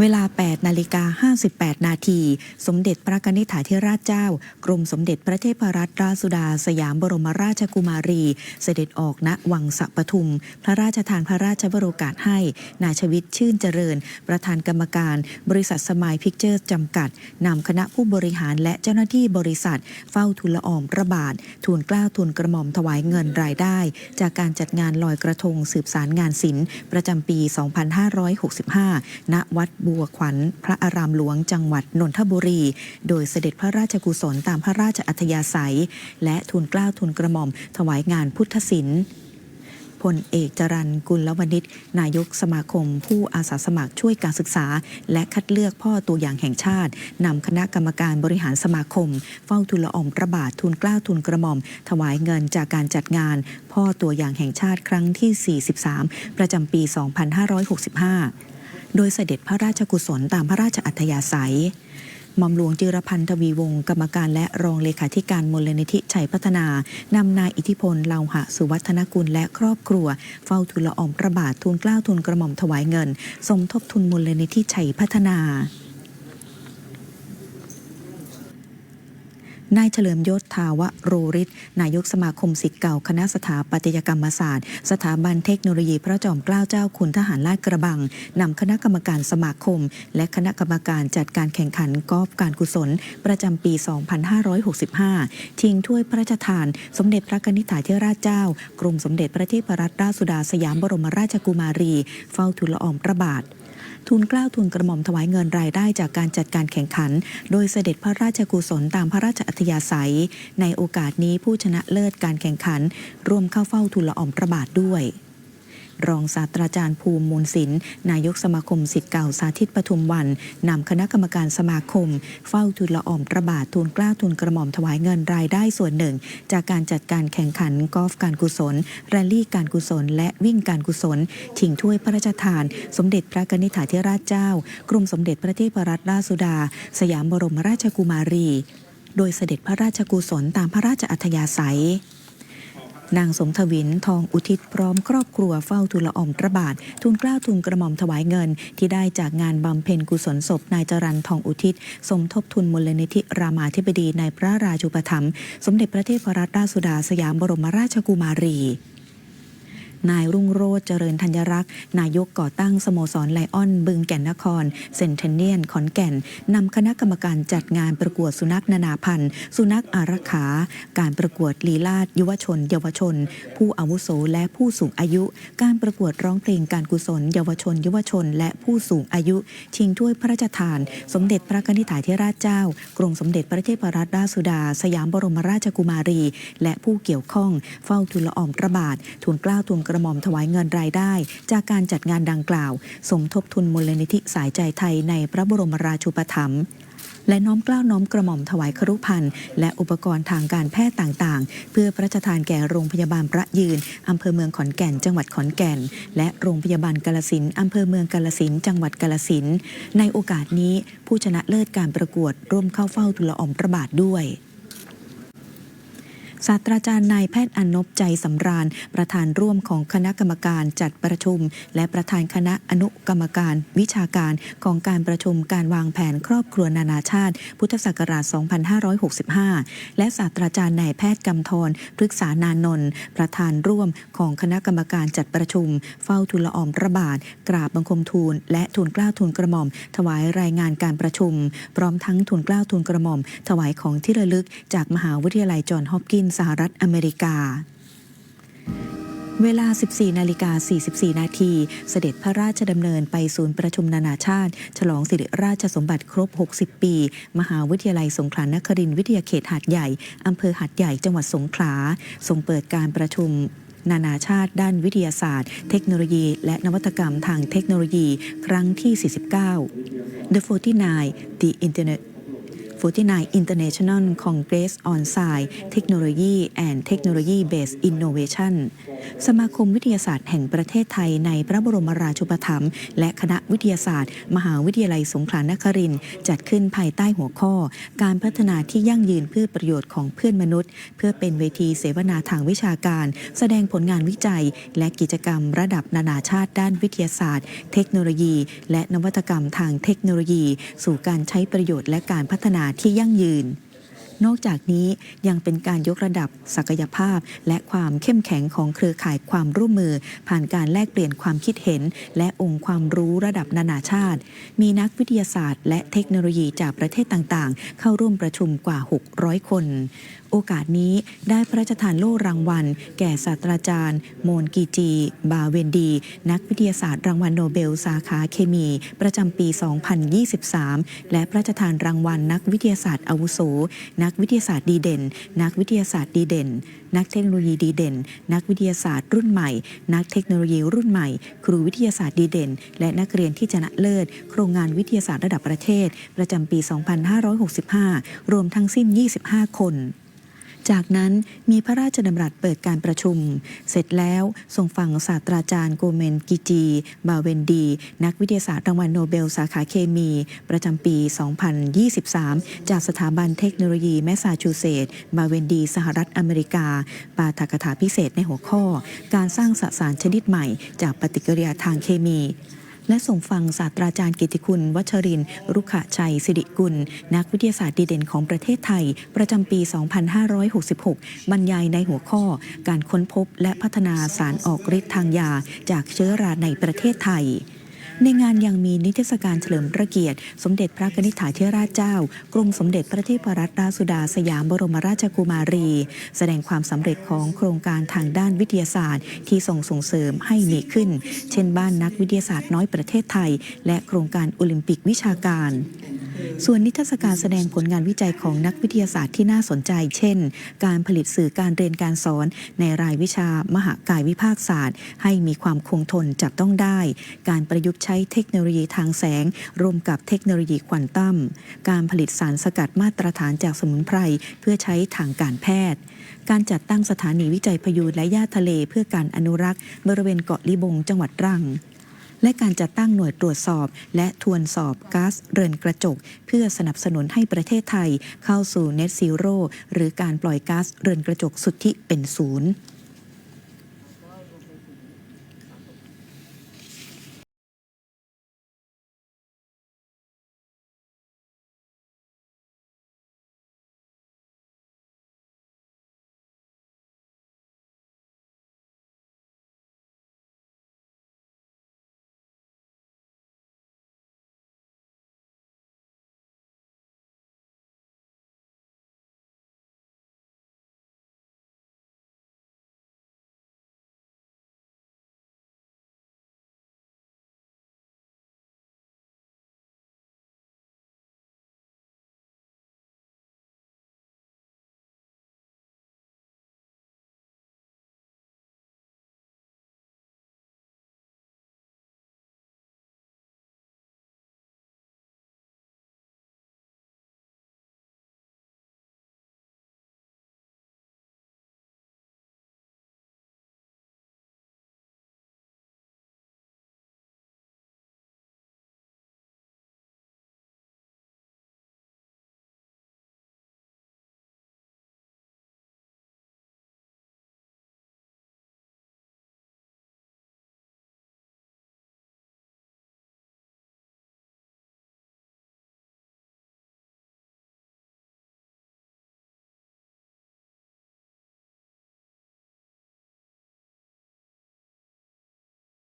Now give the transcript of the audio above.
เวลา 8 นาฬิกา 58 นาที สมเด็จพระกนิษฐาธิราชเจ้า กรมสมเด็จพระเทพรัตนราชสุดา สยามบรมราชกุมารี เสด็จออกณวังสะปทุม พระราชทานพระราชวโรกาสให้ นายชวิตชื่นเจริญ ประธานกรรมการ บริษัทสมายพิกเจอร์จำกัด นำคณะผู้บริหารและเจ้าหน้าที่บริษัท เฝ้าทุลออมพระบาท ทูลกล้าทูลกระหม่อมถวายเงินรายได้ จากการจัดงานลอยกระทงสืบสารงานศิลป์ประจำปี 2565 ณ วัดบัวขวัญ พระอารามหลวงจังหวัดนนทบุรี โดยเสด็จพระราชกุศลตามพระราชอัธยาศัย และทูลเกล้าทูลกระหม่อม ถวายงานพุทธศิลป์พลเอกจรันกุลวณิชนายกสมาคม ผู้อาสาสมัครช่วยการศึกษา และคัดเลือกพ่อตัวอย่างแห่งชาตินำคณะกรรมการบริหารสมาคม เฝ้าทุลออมพระบาททูลเกล้าทูลกระหม่อม ถวายเงินจากการจัดงาน พ่อตัวอย่างแห่งชาติครั้งที่ 43 ประจำปี 2565 โดยเสด็จพระราชกุศลตามพระราชอัธยาศัยหม่อมหลวงจิรพันธ์ทวีวงศ์กรรมการและรองเลขาธิการมูลนิธิชัยพัฒนานำนายอิทธิพลเลาหะสุวัฒนกุลและครอบครัว เฝ้าทุลออมพระบาททูลเกล้าทูลกระหม่อมถวายเงิน สมทบทุนมูลนิธิชัยพัฒนา นายเฉลิมยศทาวะโรริศนายกสมาคมศิษย์เก่าคณะสถาปัตยกรรมศาสตร์ สถาบันเทคโนโลยีพระจอมเกล้าเจ้าคุณทหารลาดกระบังนำคณะกรรมการสมาคม และคณะกรรมการจัดการแข่งขันกอล์ฟการกุศล ประจำปี 2565 ชิงถ้วยพระราชทาน สมเด็จพระกนิษฐาธิราชเจ้ากรมสมเด็จพระเทพรัตนราชสุดาสยามบรมราชกุมารี เฝ้าทุลออมพระบาท ทูลเกล้าทูลกระหม่อมถวายเงินรายได้จากการจัดการแข่งขัน โดยเสด็จพระราชกุศลตามพระราชอัธยาศัย ในโอกาสนี้ผู้ชนะเลิศการแข่งขัน ร่วมเข้าเฝ้าทูลละออมพระบาทด้วย รองศาสตราจารย์ภูมิมูลศิลป์นายกสมาคมสิทธิ์เก่าสาธิตปทุมวันนำคณะกรรมการสมาคม เฝ้าทูลละออมระบาททูลเกล้าทูลกระหม่อมถวายเงินรายได้ส่วนหนึ่ง จากการจัดการแข่งขันกอล์ฟการกุศลแรลลี่การกุศล และวิ่งการกุศลชิงถ้วยพระราชทาน สมเด็จพระกนิษฐาธิราชเจ้ากรมสมเด็จพระเทพรัตนราชสุดา สยามบรมราชกุมารี โดยเสด็จพระราชกุศลตามพระราชอัธยาศัย นางสมทวินทองอุทิศพร้อมครอบครัวเฝ้าทุลออมพระบาททูลเกล้าทุนกระหม่อมถวายเงิน ที่ได้จากงานบำเพ็ญกุศลศพนายจรันทองอุทิศ สมทบทุนมูลนิธิรามาธิบดีในพระราชูปถัมภ์สมเด็จพระเทพรัตนราชสุดาสยามบรมราชกุมารี นายรุ่งโรจน์เจริญธัญรักษ์ นายกก่อตั้งสโมสรไลออน บึงแก่นนคร เซนเทเนียน ขอนแก่นนำคณะกรรมการจัดงานประกวดสุนัขนานาพันธุ์ สุนัขอารักขา การประกวดลีลาดยุวชน เยาวชน ผู้อาวุโสและผู้สูงอายุ การประกวดร้องเพลงการกุศล เยาวชน ยุวชน และผู้สูงอายุ ชิงถ้วยพระราชทาน สมเด็จพระกนิษฐาธิราชเจ้า กรมสมเด็จพระเทพรัตนราชสุดา สยามบรมราชกุมารี และผู้เกี่ยวข้อง เฝ้าทูลละออมพระบาททูลเกล้าทูลกระระหม่อมถวายเงินรายได้ จากการจัดงานดังกล่าว สมทบทุนมูลนิธิสายใจไทยในพระบรมราชูปถัมภ์และน้อมเกล้าน้อมกระหม่อมถวายครุพันธ์และอุปกรณ์ทางการแพทย์ต่างๆ เพื่อพระราชทานแก่โรงพยาบาลพระยืน อำเภอเมืองขอนแก่น จังหวัดขอนแก่น และโรงพยาบาลกาลสินอำเภอเมืองกาลสินจังหวัดกาลสินในโอกาสนี้ผู้ชนะเลิศการประกวดร่วมเข้าเฝ้าทุลออมพระบาทด้วย ศาสตราจารย์นายแพทย์อนบใจสำราญ ประธานร่วมของคณะกรรมการจัดประชุม และประธานคณะอนุกรรมการวิชาการของการประชุมการวางแผนครอบครัวนานาชาติ พุทธศักราช 2565 และศาสตราจารย์นายแพทย์กำธรพฤกษานานนท์ประธานร่วมของคณะกรรมการจัดประชุม เฝ้าทูลออมระบาทกราบบังคมทูล และทูลเกล้าทูลกระหม่อม ถวายรายงานการประชุม พร้อมทั้งทูลเกล้าทูลกระหม่อม ถวายของที่ระลึกจากมหาวิทยาลัยจอห์นฮอปกินสสหรัฐอเมริกา เวลา 14 นาฬิกา 44 นาที เสด็จพระราชดำเนินไปศูนย์ประชุมนานาชาติ ฉลองสิริราชสมบัติครบ 60 ปี มหาวิทยาลัยสงขลานครินทร์วิทยาเขตหาดใหญ่ อำเภอหาดใหญ่ จังหวัดสงขลาทรงเปิดการประชุมนานาชาติด้านวิทยาศาสตร์ เทคโนโลยี และนวัตกรรมทางเทคโนโลยี ครั้งที่ 49 The 49 The Internet 49 International Congress on Science Technology and Technology Based Innovation สมาคมวิทยาศาสตร์แห่งประเทศไทยในพระบรมราชูปถัมภ์และคณะวิทยาศาสตร์ มหาวิทยาลัยสงขลานครินทร์จัดขึ้นภายใต้หัวข้อ การพัฒนาที่ยั่งยืนเพื่อประโยชน์ของเพื่อนมนุษย์ เพื่อเป็นเวทีเสวนาทางวิชาการ แสดงผลงานวิจัย และกิจกรรมระดับนานาชาติด้านวิทยาศาสตร์ เทคโนโลยี และนวัตกรรมทางเทคโนโลยี สู่การใช้ประโยชน์และการพัฒนาที่ยั่งยืน นอกจากนี้ยังเป็นการยกระดับศักยภาพ และความเข้มแข็งของเครือข่ายความร่วมมือ ผ่านการแลกเปลี่ยนความคิดเห็น และองค์ความรู้ระดับนานาชาติ มีนักวิทยาศาสตร์ และเทคโนโลยีจากประเทศต่างๆ เข้าร่วมประชุมกว่า 600 คน โอกาสนี้ได้พระราชทานโล่รางวัล แก่ศาสตราจารย์ โมนกีจี บาเวนดี นักวิทยาศาสตร์รางวัลโนเบล สาขาเคมี ประจำปี 2023 และพระราชทานรางวัลนักวิทยาศาสตร์อาวุโส นักวิทยาศาสตร์ดีเด่น นักวิทยาศาสตร์ดีเด่น นักเทคโนโลยีดีเด่น นักวิทยาศาสตร์รุ่นใหม่ นักเทคโนโลยีรุ่นใหม่ ครูวิทยาศาสตร์ดีเด่น และนักเรียนที่ชนะเลิศ โครงงานวิทยาศาสตร์ระดับประเทศ ประจำปี 2565 รวมทั้งสิ้น 25 คน จากนั้นมีพระราชดำรัสเปิดการประชุม เสร็จแล้วส่งฟังศาสตราจารย์โกเมนกิจี บาเวนดี นักวิทยาศาสตร์รางวัลโนเบลสาขาเคมี ประจำปี 2023 จากสถาบันเทคโนโลยีแมสซาชูเซตส์บาเวนดี สหรัฐอเมริกา ปาฐกถาพิเศษในหัวข้อ การสร้างสสารชนิดใหม่ จากปฏิกิริยาทางเคมี และส่งฟังศาสตราจารย์กิติคุณ วัชรินทร์รุขชัยสิริกุล นักวิทยาศาสตร์ดีเด่นของประเทศไทย ประจำปี 2566 บรรยายในหัวข้อ การค้นพบและพัฒนาสารออกฤทธิ์ทางยา จากเชื้อราในประเทศไทย ในงานยังมีนิทรรศการเฉลิมพระเกียรติ สมเด็จพระกนิษฐาธิราชเจ้า กรมสมเด็จพระเทพรัตนราชสุดาสยามบรมราชกุมารี แสดงความสำเร็จของโครงการทางด้านวิทยาศาสตร์ ที่ส่งส่งเสริมให้มีขึ้น เช่นบ้านนักวิทยาศาสตร์น้อยประเทศไทย และโครงการโอลิมปิกวิชาการ ส่วนนิทรรศการแสดงผลงานวิจัยของนักวิทยาศาสตร์ที่น่าสนใจ เช่น การผลิตสื่อการเรียนการสอนในรายวิชามหากายวิภาคศาสตร์ ให้มีความคงทนจับต้องได้ การประยุกต์ใช้เทคโนโลยีทางแสง ร่วมกับเทคโนโลยีควอนตัม การผลิตสารสกัดมาตรฐานจากสมุนไพรเพื่อใช้ทางการแพทย์ การจัดตั้งสถานีวิจัยพยูนและหญ้าทะเล เพื่อการอนุรักษ์ บริเวณเกาะลิบงจังหวัดตรัง และการจัดตั้งหน่วยตรวจสอบ และทวนสอบก๊าซเรือนกระจก เพื่อสนับสนุนให้ประเทศไทยเข้าสู่ Net Zero หรือการปล่อยก๊าซเรือนกระจกสุทธิเป็นศูนย์